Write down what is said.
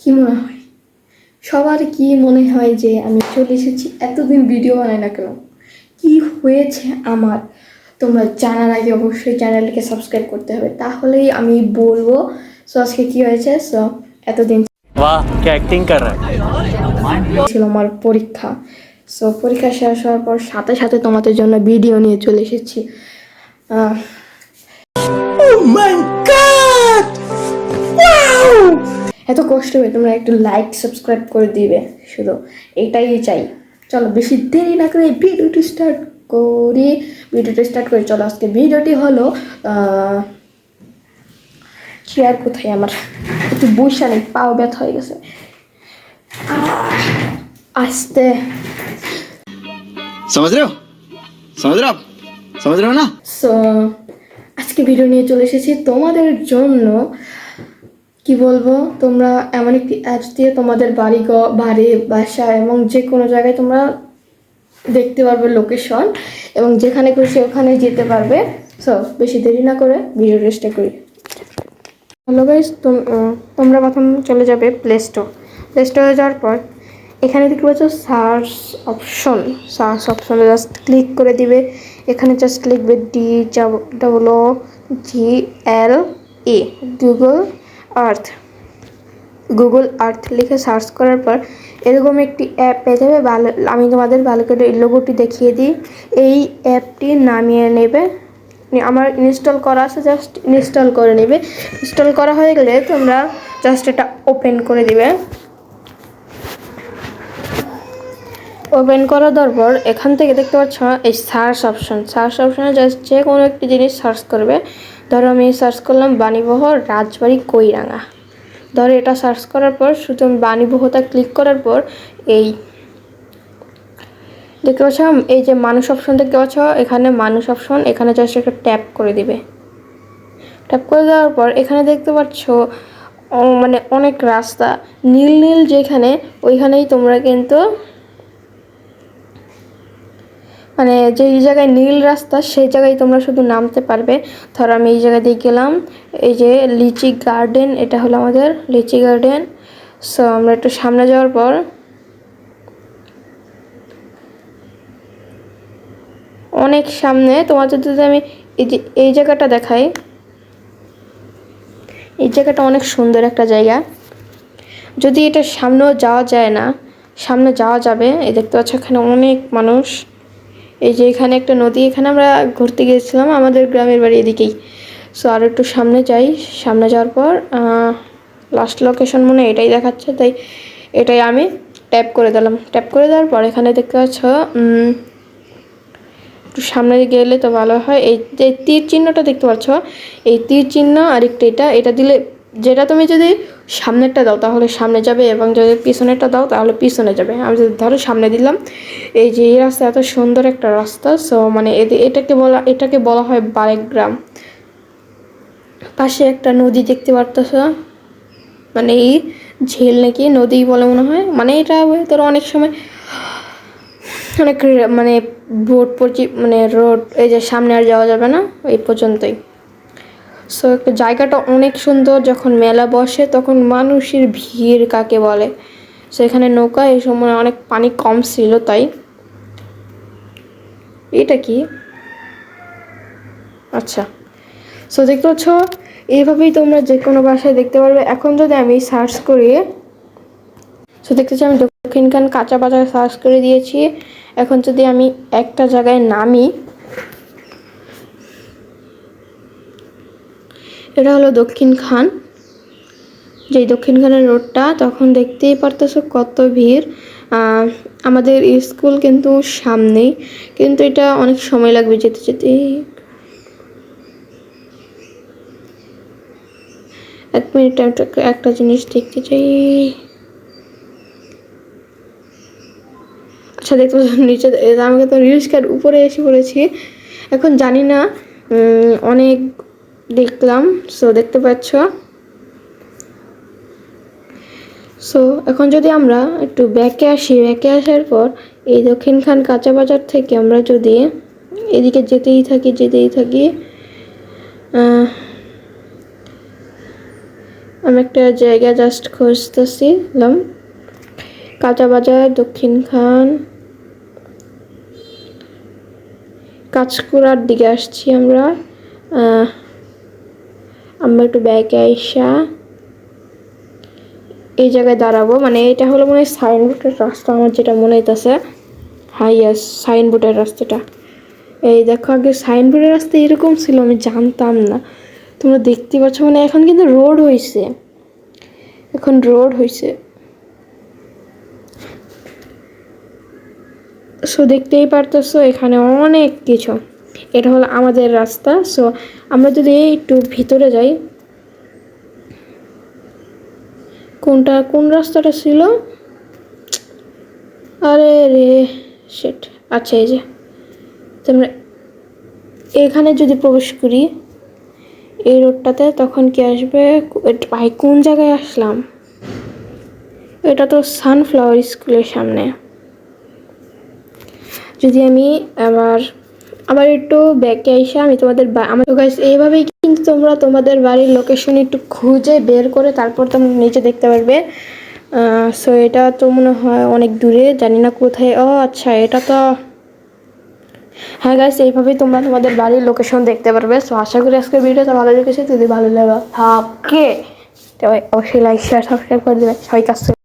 কি মনে হয়? সবার কি মনে হয় যে আমি চলে এসেছি? এতদিন ভিডিও বানাই না কেন? কি হয়েছে আমার? তোমরা জানার আগে অবশ্যই চ্যানেলটিকে সাবস্ক্রাইব করতে হবে। তাহলেই আমি বলব সো আজকে কি হয়েছে? সো এতদিন ছিল আমার পরীক্ষা। সো পরীক্ষা শেষ হওয়ার পর সাথে সাথে তোমাদের জন্য ভিডিও নিয়ে চলে এসেছি। oh, এত কষ্ট হবে তোমরা একটু লাইক সাবস্ক্রাইব করে দিবে শুধু এটাই চাই। চলো বেশি দেরি না করে ভিডিওটি স্টার্ট করি। ভিডিওটি স্টার্ট করি চলো আজকে ভিডিওটি হলো চেয়ার কোথায় আমার? একটু বইসা নেই পাও ব্যথা হয়ে গেছে। আসতে। না? আজকে ভিডিও নিয়ে চলে এসেছি তোমাদের জন্য কি বলব? তোমরা এমন একটি অ্যাপস দিয়ে তোমাদের বাড়ি বাড়ি, বাসা এবং যে কোনো জায়গায় তোমরা দেখতে পারবে লোকেশন এবং যেখানে খুশি ওখানে যেতে পারবে। সো বেশি দেরি না করে ভিডিও রেস্টে করি। হ্যালো গাইস তোমরা প্রথম চলে যাবে প্লে স্টোর প্লে স্টোরে যাওয়ার পর এখানে দেখতে পাচ্ছ সার্চ অপশন সার্চ অপশনে জাস্ট ক্লিক করে দিবে। এখানে জাস্ট লিখবে D double G L A Google Earth. Google Earth লিখে সার্চ করার পর এরকম একটি অ্যাপ পেয়ে যাবে। ভালো আমি তোমাদের ভালো করে লোগোটি দেখিয়ে দিই। এই অ্যাপটি নামিয়ে নেবে। আমার ইনস্টল করা আছে জাস্ট ইনস্টল করে নেবে। ইনস্টল করা হয়ে গেলে তোমরা জাস্ট এটা ওপেন করে দিবে। ওপেন করে দেওয়ার পর এখান থেকে দেখতে পাচ্ছ এই সার্চ অপশন সার্চ অপশনে জাস্ট যে কোনো একটি জিনিস সার্চ করবে। ধরো আমি সার্চ করলাম বাণীবহর রাজবাড়ি কৈরাঙা। ধরো এটা সার্চ করার পর শুধু আমি বাণীবহতা ক্লিক করার পর এই দেখতে পাচ্ছ, এই যে মানুষ অপশন দেখতে পাচ্ছ, এখানে মানুষ অপশন এখানে জাস্ট একটা ট্যাপ করে দিবে। ট্যাপ করে দেওয়ার পর এখানে দেখতে পাচ্ছ মানে অনেক রাস্তা। নীল নীল যেখানে, ওইখানেই তোমরা কিন্তু মানে যেই জায়গায় নীল রাস্তা, সেই জায়গায় তোমরা শুধু নামতে পারবে। ধরো আমি এই জায়গা দিয়ে গেলাম, এই যে লিচি গার্ডেন, এটা হলো আমাদের লিচি গার্ডেন। সো আমরা একটু সামনে যাওয়ার পর অনেক সামনে তোমাদের যদি আমি এই যে, এই জায়গাটা দেখাই। এই জায়গাটা অনেক সুন্দর একটা জায়গা। যদি এটা সামনেও যাওয়া যায় না, সামনে যাওয়া যাবে। এই দেখতে পাচ্ছ এখানে অনেক মানুষ। এই যে এখানে একটা নদী, এখানে আমরা ঘুরতে গিয়েছিলাম আমাদের গ্রামের বাড়ি এদিকেই। সো আর একটু সামনে যাই। সামনে যাওয়ার পর লাস্ট লোকেশন মনে এটাই দেখাচ্ছে, তাই এটাই আমি ট্যাপ করে দিলাম। ট্যাপ করে দেওয়ার পর এখানে দেখতে পাচ্ছ একটু সামনে গেলে তো ভালো হয়। এই যে তীর চিহ্নটা দেখতে পাচ্ছ, এই তীর চিহ্ন আর একটা এটা এটা দিলে যেটা তুমি যদি সামনেরটা দাও, তাহলে সামনে যাবে এবং যদি পিছনেরটা দাও, তাহলে পিছনে যাবে। আমি যদি ধরো সামনে দিলাম, এই যে এই রাস্তা এত সুন্দর একটা রাস্তা সো মানে এদি- এটাকে বলা এটাকে বলা হয় বারেক গ্রাম পাশে একটা নদী দেখতে পারতেছ? মানে এই ঝিল নাকি নদী বলে মনে হয়? মানে এটা তোর অনেক সময় অনেক মানে বোট পর্যি মানে রোড, এই যে সামনে আর যাওয়া যাবে না, এই পর্যন্তই। সো একটা জায়গাটা অনেক সুন্দর, যখন মেলা বসে তখন মানুষের ভিড় কাকে বলে? সো এখানে নৌকা, এই সময় অনেক পানি কম ছিল তাই। এটা কি? আচ্ছা। সো দেখতে পাচ্ছ এইভাবেই তোমরা যে কোনো ভাষায় দেখতে পারবে। এখন যদি আমি সার্চ করি সো দেখতে চাই আমি দক্ষিণখান কাঁচা বাজার সার্চ করে দিয়েছি। এখন যদি আমি একটা জায়গায় নামি এটা হলো দক্ষিণ খান। যেই দক্ষিণ খানের রোডটা, তখন দেখতেই পারতেছো কত ভিড়। আমাদের স্কুল কিন্তু সামনেই, কিন্তু এটা অনেক সময় লাগবে যেতে যেতে। এক মিনিট, একটা- জিনিস দেখতে চাই। আচ্ছা দেখতে পাচ্ছ, নিচে আমাকে তো রিস্কার উপরে এসে পড়েছি। এখন জানি না অনেক দেখলাম। সো দেখতে পাচ্ছ? সো এখন যদি আমরা একটু ব্যাকে আসি, ব্যাকে আসার পর এই দক্ষিণখান কাঁচা বাজার থেকে আমরা যদি এদিকে যেতেই থাকি যেতেই থাকি আমি একটা জায়গা জাস্ট খুঁজতেছিলাম। কাঁচা বাজার, দক্ষিণ খান, কাঁচকুড়ার দিকে আসছি আমরা। আমরা একটু ব্যাকে আইসা এই জায়গায় দাঁড়াবো। মানে এটা হলো মনে হয় সাইনবোর্ডের রাস্তা, আমার যেটা মনে হইতেছে। হাই, ইয়াস, সাইনবোর্ডের রাস্তাটা। এই দেখো, আগে সাইনবোর্ডের রাস্তা এরকম ছিল, আমি জানতাম না। তোমরা দেখতে পাচ্ছ মানে এখন কিন্তু রোড হয়েছে এখন রোড হয়েছে সো দেখতেই পারতেছো, এখানে অনেক কিছু। এটা হলো আমাদের রাস্তা। সো আমরা যদি একটু ভিতরে যাই, কোনটা, কোন রাস্তাটা ছিল? আরে রে সেট আচ্ছা এই যে। তোমরা এখানে যদি প্রবেশ করি, এই রোডটাতে তখন কি আসবে? ভাই, কোন জায়গায় আসলাম? এটা তো সানফ্লাওয়ার স্কুলের সামনে। যদি আমি আবার আবার একটু ব্যাকে এসে আমি তোমাদের আমার গাইস এইভাবেই কিন্তু তোমরা তোমাদের বাড়ির লোকেশন একটু খুঁজে বের করে তারপর তোমরা নিচে দেখতে পারবে। সো এটা তো মনে হয় অনেক দূরে, জানি না কোথায়। ও আচ্ছা এটা তো হ্যাঁ গাইস এইভাবেই তোমরা তোমাদের বাড়ির লোকেশন দেখতে পারবে। সো আশা করি আজকের ভিডিওটা ভালো লেগেছে। যদি ভালো লাগে থাকে তবে অবশ্যই লাইক শেয়ার সাবস্ক্রাইব করে দেবে। সবাই কাছে